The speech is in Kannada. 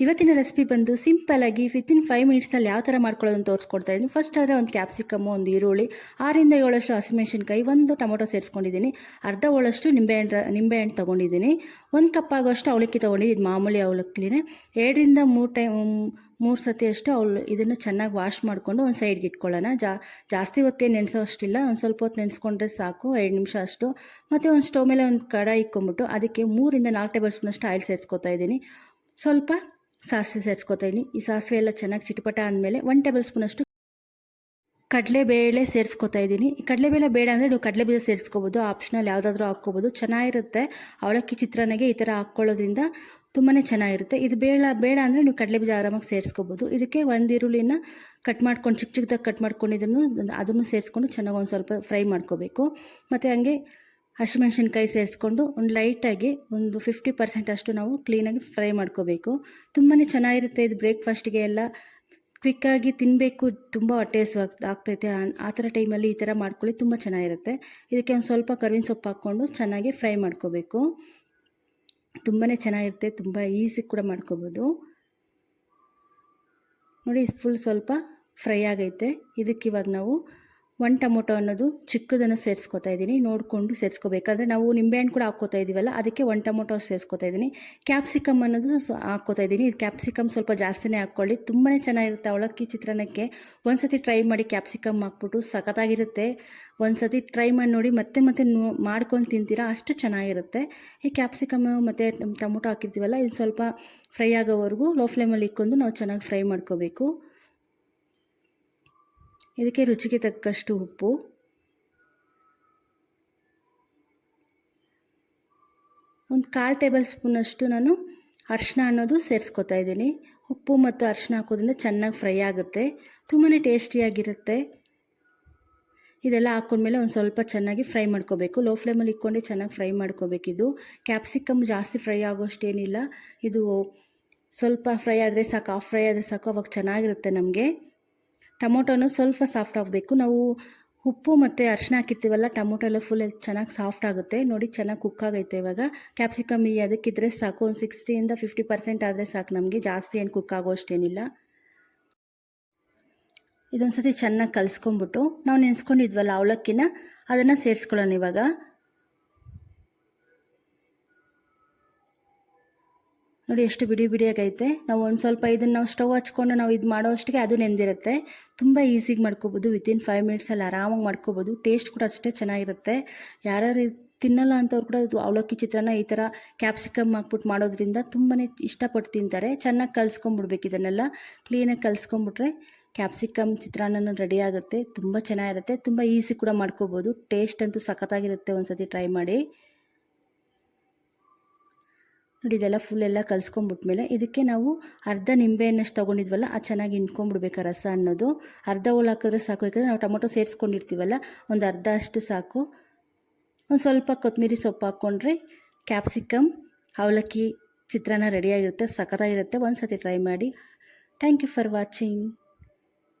ಇವತ್ತಿನ ರೆಸಿಪಿ ಬಂದು ಸಿಂಪಲ್ ಆಗಿ ವಿತಿನ್ ಫೈವ್ ಮಿನಿಟ್ಸಲ್ಲಿ ಯಾವ ಥರ ಮಾಡ್ಕೊಳ್ಳೋದನ್ನು ತೋರಿಸ್ಕೊಡ್ತಾ ಇದ್ದೀನಿ. ಫಸ್ಟ್ ಆದರೆ ಒಂದು ಕ್ಯಾಪ್ಸಿಕಮ್ಮು ಒಂದು ಈರುಳ್ಳಿ, ಆರಿಂದ ಏಳಷ್ಟು ಹಸಿಮೆಣಸಿನ್ಕಾಯಿ, ಒಂದು ಟೊಮೊಟೊ ಸೇರಿಸ್ಕೊಂಡಿದ್ದೀನಿ. ಅರ್ಧ ಒಳಷ್ಟು ನಿಂಬೆಹಣ್ಣು ನಿಂಬೆಹಣ್ಣು ತೊಗೊಂಡಿದ್ದೀನಿ. ಒಂದು ಕಪ್ ಆಗೋಷ್ಟು ಅವಲಕ್ಕಿ ತೊಗೊಂಡಿದ್ದು ಇದು ಮಾಮೂಲಿ ಅವಲಕ್ಕಿನೇ. ಎರಡರಿಂದ ಮೂರು ಟೈಮ್, ಮೂರು ಸತಿ ಅಷ್ಟು ಅವಳು ಇದನ್ನು ಚೆನ್ನಾಗಿ ವಾಶ್ ಮಾಡಿಕೊಂಡು ಒಂದು ಸೈಡ್ಗೆ ಇಟ್ಕೊಳ್ಳೋಣ. ಜಾ, ಜಾಸ್ತಿ ಹೊತ್ತೇನು ನೆನೆಸೋ ಅಷ್ಟಿಲ್ಲ ಒಂದು ಸ್ವಲ್ಪ ಹೊತ್ತು ನೆನೆಸ್ಕೊಂಡ್ರೆ ಸಾಕು. ಎರಡು ನಿಮಿಷ ಅಷ್ಟು. ಮತ್ತು ಒಂದು ಸ್ಟವ್ ಮೇಲೆ ಒಂದು ಕಡಾಯಿ ಇಕ್ಕೊಂಬಿಟ್ಟು ಅದಕ್ಕೆ ಮೂರಿಂದ ನಾಲ್ಕು ಟೇಬಲ್ ಸ್ಪೂನಷ್ಟು ಆಯಿಲ್ ಸೇರಿಸ್ಕೊತಾ ಇದ್ದೀನಿ. ಸ್ವಲ್ಪ ಸಾಸಿವೆ ಸೇರಿಸ್ಕೊತಾ ಇದ್ದೀನಿ ಈ ಸಾಸಿವೆ ಎಲ್ಲ ಚೆನ್ನಾಗಿ ಚಿಟಪಟ ಆದಮೇಲೆ ಒನ್ ಟೇಬಲ್ ಸ್ಪೂನಷ್ಟು ಕಡಲೆಬೇಳೆ ಸೇರಿಸ್ಕೊತಾ ಇದ್ದೀನಿ. ಈ ಕಡಲೆಬೇಳೆ ಬೇಡ ಅಂದರೆ ನೀವು ಕಡಲೆ ಬೀಜ ಸೇರಿಸ್ಕೋಬೋದು. ಆಪ್ಷನಲ್ ಯಾವುದಾದ್ರೂ ಹಾಕ್ಕೋಬೋದು. ಚೆನ್ನಾಗಿರುತ್ತೆ. ಅವಲಕ್ಕಿ ಚಿತ್ರಾನ್ನಗೆ ಈ ಥರ ಹಾಕ್ಕೊಳ್ಳೋದ್ರಿಂದ ತುಂಬಾ ಚೆನ್ನಾಗಿರುತ್ತೆ. ಇದು ಬೇಡ ಬೇಡ ಅಂದರೆ ನೀವು ಕಡಲೆ ಬೀಜ ಆರಾಮಾಗಿ ಸೇರಿಸ್ಕೋಬೋದು. ಇದಕ್ಕೆ ಒಂದು ಈರುಳ್ಳಿನ ಕಟ್ ಮಾಡ್ಕೊಂಡು ಚಿಕ್ಕ ಚಿಕ್ಕದಾಗಿ ಕಟ್ ಮಾಡ್ಕೊಂಡಿದ್ದನ್ನು ಅದನ್ನು ಸೇರಿಸ್ಕೊಂಡು ಚೆನ್ನಾಗಿ ಒಂದು ಸ್ವಲ್ಪ ಫ್ರೈ ಮಾಡ್ಕೋಬೇಕು. ಮತ್ತು ಹಂಗೆ ಹಸಿಮೆಣ್ಸಿನ್ಕಾಯಿ ಸೇರಿಸ್ಕೊಂಡು ಒಂದು ಲೈಟಾಗಿ ಒಂದು ಫಿಫ್ಟಿ ಪರ್ಸೆಂಟ್ ಅಷ್ಟು ನಾವು ಕ್ಲೀನಾಗಿ ಫ್ರೈ ಮಾಡ್ಕೋಬೇಕು. ತುಂಬಾ ಚೆನ್ನಾಗಿರುತ್ತೆ ಇದು ಬ್ರೇಕ್ಫಾಸ್ಟ್ಗೆ ಎಲ್ಲ. ಕ್ವಿಕ್ಕಾಗಿ ತಿನ್ನಬೇಕು ತುಂಬ ಹೊಟ್ಟೆ ಆಗ್ತೈತೆ. ಆ- ಆ ಥರ ಟೈಮಲ್ಲಿ ಈ ಥರ ಮಾಡ್ಕೊಳ್ಳಿ, ತುಂಬ ಚೆನ್ನಾಗಿರುತ್ತೆ. ಇದಕ್ಕೆ ಒಂದು ಸ್ವಲ್ಪ ಕರ್ವಿನ ಸೊಪ್ಪು ಹಾಕ್ಕೊಂಡು ಚೆನ್ನಾಗಿ ಫ್ರೈ ಮಾಡ್ಕೋಬೇಕು. ತುಂಬಾ ಚೆನ್ನಾಗಿರುತ್ತೆ, ತುಂಬ ಈಸಿ ಕೂಡ ಮಾಡ್ಕೋಬೋದು. ನೋಡಿ ಫುಲ್ ಸ್ವಲ್ಪ ಫ್ರೈ ಆಗೈತೆ. ಇದಕ್ಕೆ ಇವಾಗ ನಾವು ಒನ್ ಟೊಮೊಟೊ ಅನ್ನೋದು ಚಿಕ್ಕದನ್ನು ಸೇರಿಸ್ಕೊತಾ ಇದ್ದೀನಿ. ನೋಡಿಕೊಂಡು ಸೇರಿಸ್ಕೋಬೇಕಾದ್ರೆ ನಾವು ನಿಂಬೆಹಣ್ಣು ಕೂಡ ಹಾಕ್ಕೋತಾ ಇದ್ದೀವಲ್ಲ ಅದಕ್ಕೆ ಒನ್ ಟೊಮೊಟೊ ಸೇರಿಸ್ಕೊತಾ ಇದ್ದೀನಿ. ಕ್ಯಾಪ್ಸಿಕಮ್ ಅನ್ನೋದು ಹಾಕ್ಕೋತಾ ಇದ್ದೀನಿ. ಇದು ಕ್ಯಾಪ್ಸಿಕಮ್ ಸ್ವಲ್ಪ ಜಾಸ್ತಿನೇ ಹಾಕ್ಕೊಳ್ಳಿ. ತುಂಬಾ ಚೆನ್ನಾಗಿರುತ್ತೆ ಅವಲಕ್ಕಿ ಚಿತ್ರಾನ್ನಕ್ಕೆ. ಒಂದು ಸತಿ ಟ್ರೈ ಮಾಡಿ ಕ್ಯಾಪ್ಸಿಕಮ್ ಹಾಕ್ಬಿಟ್ಟು ಸಖತ್ತಾಗಿರುತ್ತೆ. ಒಂದು ಸತಿ ಟ್ರೈ ಮಾಡಿ ನೋಡಿ ಮತ್ತೆ ಮತ್ತೆ ಮಾಡ್ಕೊಂಡು ತಿಂತೀರಾ, ಅಷ್ಟು ಚೆನ್ನಾಗಿರುತ್ತೆ. ಈ ಕ್ಯಾಪ್ಸಿಕಮ್ ಮತ್ತು ಟೊಮೊಟೊ ಹಾಕಿರ್ತೀವಲ್ಲ, ಇದು ಸ್ವಲ್ಪ ಫ್ರೈ ಆಗೋವರೆಗೂ ಲೋ ಫ್ಲೇಮಲ್ಲಿ ಇಕ್ಕೊಂಡು ನಾವು ಚೆನ್ನಾಗಿ ಫ್ರೈ ಮಾಡ್ಕೋಬೇಕು. ಇದಕ್ಕೆ ರುಚಿಗೆ ತಕ್ಕಷ್ಟು ಉಪ್ಪು. ಒಂದು ಕಾಲು ಟೇಬಲ್ ಸ್ಪೂನಷ್ಟು ನಾನು ಅರಿಶಿನ ಅನ್ನೋದು ಸೇರಿಸ್ಕೊತಾ ಇದ್ದೀನಿ. ಉಪ್ಪು ಮತ್ತು ಅರಿಶಿನ ಹಾಕೋದ್ರಿಂದ ಚೆನ್ನಾಗಿ ಫ್ರೈ ಆಗುತ್ತೆ. ತುಂಬಾ ಟೇಸ್ಟಿಯಾಗಿರುತ್ತೆ. ಇದೆಲ್ಲ ಹಾಕ್ಕೊಂಡ್ಮೇಲೆ ಒಂದು ಸ್ವಲ್ಪ ಚೆನ್ನಾಗಿ ಫ್ರೈ ಮಾಡ್ಕೋಬೇಕು. ಲೋ ಫ್ಲೇಮಲ್ಲಿ ಇಕ್ಕೊಂಡೆ ಚೆನ್ನಾಗಿ ಫ್ರೈ ಮಾಡ್ಕೋಬೇಕಿದು ಕ್ಯಾಪ್ಸಿಕಮ್ ಜಾಸ್ತಿ ಫ್ರೈ ಆಗೋಷ್ಟೇನಿಲ್ಲ. ಇದು ಸ್ವಲ್ಪ ಫ್ರೈ ಆದರೆ ಸಾಕು, ಆಫ್ ಫ್ರೈ ಆದರೆ ಸಾಕು, ಅವಾಗ ಚೆನ್ನಾಗಿರುತ್ತೆ ನಮಗೆ. ಟೊಮೊಟೊನು ಸ್ವಲ್ಪ ಸಾಫ್ಟ್ ಆಗಬೇಕು. ನಾವು ಉಪ್ಪು ಮತ್ತು ಅರಿಶಿನ ಹಾಕಿರ್ತೀವಲ್ಲ ಟೊಮೊಟೊ ಎಲ್ಲ ಫುಲ್ ಚೆನ್ನಾಗಿ ಸಾಫ್ಟ್ ಆಗುತ್ತೆ. ನೋಡಿ ಚೆನ್ನಾಗಿ ಕುಕ್ ಆಗೈತೆ ಇವಾಗ. ಕ್ಯಾಪ್ಸಿಕಮ್ ಈ ಅದಕ್ಕಿದ್ರೆ ಸಾಕು, ಒಂದು ಸಿಕ್ಸ್ಟಿಯಿಂದ ಫಿಫ್ಟಿ ಪರ್ಸೆಂಟ್ ಆದರೆ ಸಾಕು. ನಮಗೆ ಜಾಸ್ತಿ ಏನು ಕುಕ್ ಆಗೋ ಅಷ್ಟೇನಿಲ್ಲ ಇದೊಂದು ಸತಿ ಚೆನ್ನಾಗಿ ಕಲಿಸ್ಕೊಂಬಿಟ್ಟು ನಾವು ನೆನೆಸ್ಕೊಂಡಿದ್ವಲ್ಲ ಅವಲಕ್ಕಿನ, ಅದನ್ನು ಸೇರಿಸ್ಕೊಳ್ಳೋಣ ಇವಾಗ. ನೋಡಿ ಎಷ್ಟು ಬಿಡಿ ಬಿಡಿಯಾಗೈತೆ. ನಾವು ಒಂದು ಸ್ವಲ್ಪ ಇದನ್ನು ನಾವು ಸ್ಟವ್ ಹಚ್ಕೊಂಡು ನಾವು ಇದು ಮಾಡೋ ಅಷ್ಟಿಗೆ ಅದು ನೆಂದಿರುತ್ತೆ. ತುಂಬ ಈಸಿಗೆ ಮಾಡ್ಕೋಬೋದು. ವಿತಿನ್ ಫೈವ್ ಮಿನಿಟ್ಸಲ್ಲಿ ಆರಾಮಾಗಿ ಮಾಡ್ಕೋಬೋದು. ಟೇಸ್ಟ್ ಕೂಡ ಅಷ್ಟೇ ಚೆನ್ನಾಗಿರುತ್ತೆ. ಯಾರ್ಯಾರು ತಿನ್ನಲ್ಲ ಅಂಥವ್ರು ಕೂಡ ಇದು ಅವಲಕ್ಕಿ ಚಿತ್ರಾನ್ನ ಈ ಥರ ಕ್ಯಾಪ್ಸಿಕಮ್ ಹಾಕ್ಬಿಟ್ಟು ಮಾಡೋದ್ರಿಂದ ತುಂಬಾ ಇಷ್ಟಪಟ್ಟು ತಿಂತಾರೆ. ಚೆನ್ನಾಗಿ ಕಲ್ಸ್ಕೊಂಬಿಡ್ಬೇಕು ಇದನ್ನೆಲ್ಲ. ಕ್ಲೀನಾಗಿ ಕಲಿಸ್ಕೊಂಬಿಟ್ರೆ ಕ್ಯಾಪ್ಸಿಕಮ್ ಚಿತ್ರಾನ್ನ ರೆಡಿ ಆಗುತ್ತೆ. ತುಂಬ ಚೆನ್ನಾಗಿರುತ್ತೆ. ತುಂಬ ಈಸಿ ಕೂಡ ಮಾಡ್ಕೋಬೋದು. ಟೇಸ್ಟ್ ಅಂತೂ ಸಖತ್ತಾಗಿರುತ್ತೆ ಒಂದು ಸತಿ ಟ್ರೈ ಮಾಡಿ. ನೋಡಿ, ಇದೆಲ್ಲ ಫುಲ್ ಎಲ್ಲ ಕಲಿಸ್ಕೊಂಬಿಟ್ಮೇಲೆ ಇದಕ್ಕೆ ನಾವು ಅರ್ಧ ನಿಂಬೆಹಣ್ಣಷ್ಟು ತೊಗೊಂಡಿದ್ವಲ್ಲ, ಅದು ಚೆನ್ನಾಗಿ ಹಿಂಡ್ಕೊಂಡ್ಬಿಡ್ಬೇಕು ರಸ ಅನ್ನೋದು. ಅರ್ಧ ಹೋಳು ಹಾಕಿದ್ರೆ ಸಾಕು, ಯಾಕಂದರೆ ನಾವು ಟೊಮೊಟೊ ಸೇರಿಸ್ಕೊಂಡಿರ್ತೀವಲ್ಲ, ಒಂದು ಅರ್ಧ ಅಷ್ಟು ಸಾಕು. ಒಂದು ಸ್ವಲ್ಪ ಕೊತ್ತಂಬರಿ ಸೊಪ್ಪು ಹಾಕ್ಕೊಂಡ್ರೆ ಕ್ಯಾಪ್ಸಿಕಮ್ ಅವಲಕ್ಕಿ ಚಿತ್ರಾನ್ನ ರೆಡಿಯಾಗಿರುತ್ತೆ ಸಖತ್ತಾಗಿರುತ್ತೆ. ಒಂದು ಸತಿ ಟ್ರೈ ಮಾಡಿ. Thank you for watching